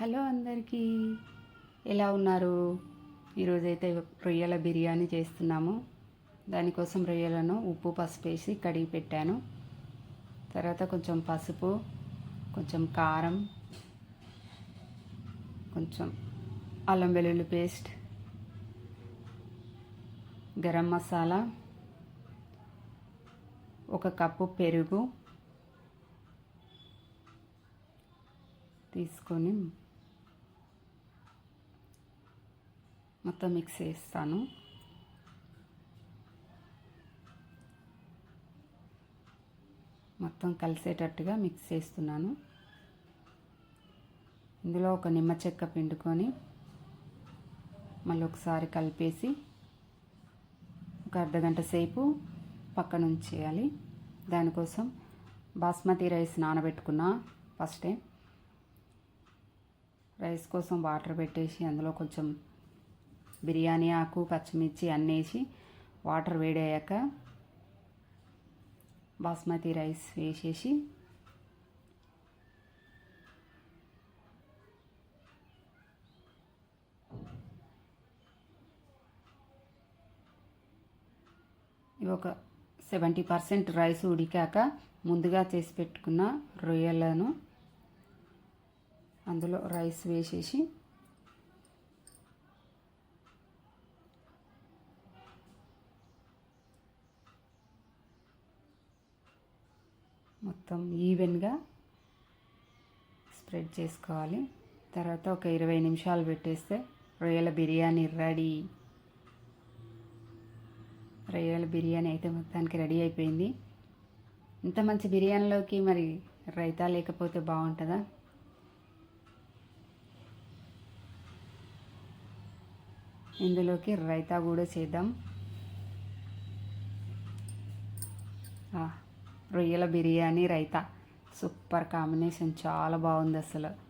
Hello అందరికీ. ఎలా ఉన్నారు? ఈరోజైతే రొయ్యల బిర్యానీ చేస్తున్నాము. దానికోసం రొయ్యలను ఉప్పు పసుపు వేసి కడిగి పెట్టాను. తర్వాత కొంచెం పసుపు కొంచెం కారం కొంచెం అల్లం వెల్లుల్లి పేస్ట్ గరం మసాలా ఒక కప్పు పెరుగు తీసుకొని మొత్తం మిక్స్ చేస్తాను. మొత్తం కలిసేటట్టుగా మిక్స్ చేస్తున్నాను. ఇందులో ఒక నిమ్మ చెక్క పిండుకొని మళ్ళీ ఒకసారి కలిపేసి ఒక అర్ధగంట సేపు పక్కన ఉంచేయాలి. దానికోసం బాస్మతి రైస్ నానబెట్టుకున్న ఫస్టే రైస్ కోసం వాటర్ పెట్టేసి అందులో కొంచెం బిర్యానీ ఆకు పచ్చిమిర్చి అన్నీ వేసి వాటర్ వేడయ్యాక బాస్మతి రైస్ వేసేసి ఇవి ఒక సెవెంటీ పర్సెంట్ రైస్ ఉడికాక ముందుగా చేసి పెట్టుకున్న రొయ్యలను అందులో రైస్ వేసేసి మొత్తం ఈవెన్గా స్ప్రెడ్ చేసుకోవాలి. తర్వాత ఒక ఇరవై నిమిషాలు పెట్టేస్తే రొయ్యల బిర్యానీ రెడీ. రొయ్యల బిర్యానీ అయితే మొత్తానికి రెడీ అయిపోయింది. ఇంత మంచి బిర్యానీలోకి మరి రైతా లేకపోతే బాగుంటుందా? ఇందులోకి రైతా కూడా చేద్దాం. ఆ, రొయ్యల బిర్యానీ రైతా. సూపర్ కాంబినేషన్ చాలా బాగుంది అసలు.